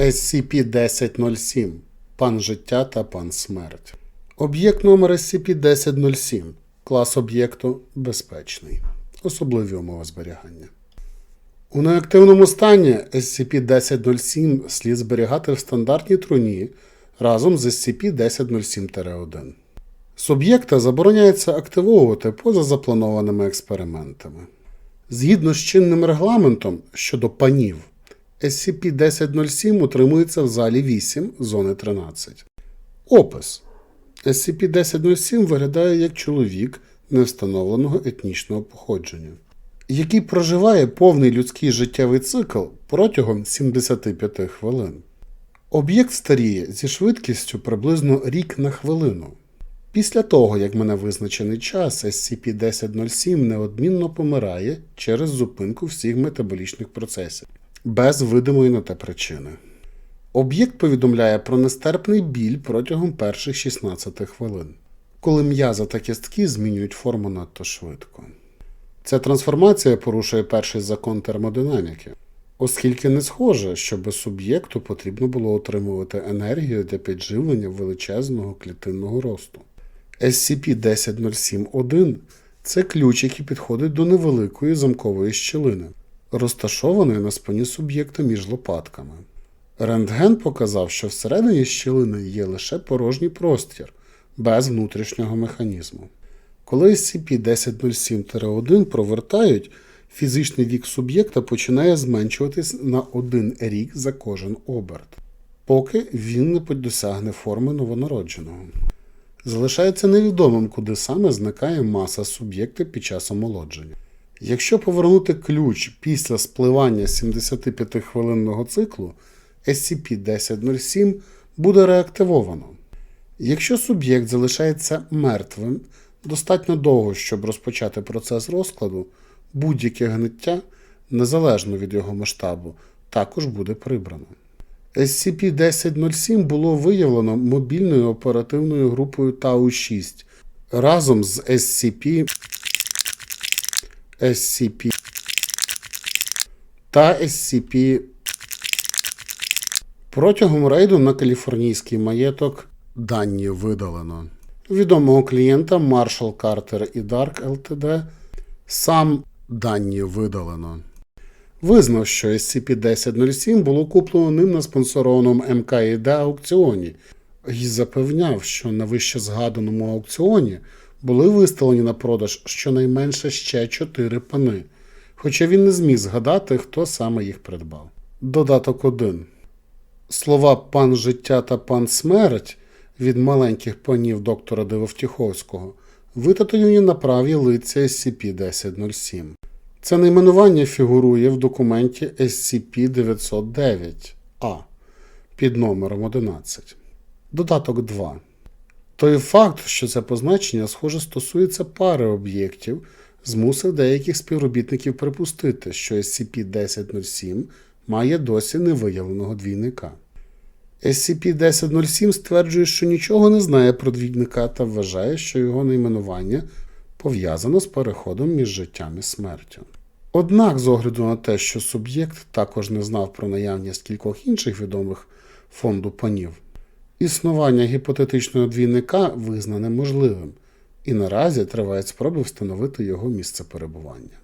SCP-1007 Пан життя та пан смерть. Об'єкт номер SCP-1007. Клас об'єкту безпечний. Особливі умови зберігання. У неактивному стані SCP-1007 слід зберігати в стандартній труні разом з SCP-1007-1. Суб'єкта забороняється активовувати поза запланованими експериментами. Згідно з чинним регламентом щодо панів, SCP-1007 утримується в залі 8 зони 13. Опис. SCP-1007 виглядає як чоловік невстановленого етнічного походження, який проживає повний людський життєвий цикл протягом 75 хвилин. Об'єкт старіє зі швидкістю приблизно рік на хвилину. Після того, як мене визначений час, SCP-1007 неодмінно помирає через зупинку всіх метаболічних процесів, без видимої на те причини. Об'єкт повідомляє про нестерпний біль протягом перших 16 хвилин, коли м'яза та кістки змінюють форму надто швидко. Ця трансформація порушує перший закон термодинаміки, оскільки не схоже, що без суб'єкту потрібно було отримувати енергію для підживлення величезного клітинного росту. SCP-1007-1 це ключ, який підходить до невеликої замкової щілини, розташованої на спині суб'єкта між лопатками. Рентген показав, що всередині щілини є лише порожній простір, без внутрішнього механізму. Коли SCP-1007-1 провертають, фізичний вік суб'єкта починає зменшуватись на один рік за кожен оберт, поки він не досягне форми новонародженого. Залишається невідомим, куди саме зникає маса суб'єкта під час омолодження. Якщо повернути ключ після спливання 75-хвилинного циклу, SCP-1007 буде реактивовано. Якщо суб'єкт залишається мертвим достатньо довго, щоб розпочати процес розкладу, будь-яке гниття, незалежно від його масштабу, також буде прибрано. SCP-1007 було виявлено мобільною оперативною групою Тау-6 разом з SCP, SCP та SCP. Протягом рейду на каліфорнійський маєток дані видалено. Відомого клієнта Marshall Carter і Dark Ltd. Сам дані видалено. Визнав, що SCP-1007 було куплено ним на спонсорованому МКІД аукціоні і запевняв, що на вище згаданому аукціоні були виставлені на продаж щонайменше ще чотири пани, хоча він не зміг згадати, хто саме їх придбав. Додаток 1. Слова пан життя та пан смерть від маленьких панів доктора Дивовтіховського витатуєні на праві лиця SCP-1007. Це найменування фігурує в документі SCP-909-A під номером 11. Додаток 2. Той факт, що це позначення, схоже, стосується пари об'єктів, змусив деяких співробітників припустити, що SCP-1007 має досі невиявленого двійника. SCP-1007 стверджує, що нічого не знає про двійника та вважає, що його найменування пов'язано з переходом між життям і смертю. Однак, з огляду на те, що суб'єкт також не знав про наявність кількох інших відомих фонду панів, існування гіпотетичного двійника визнане можливим, і наразі тривають спроби встановити його місце перебування.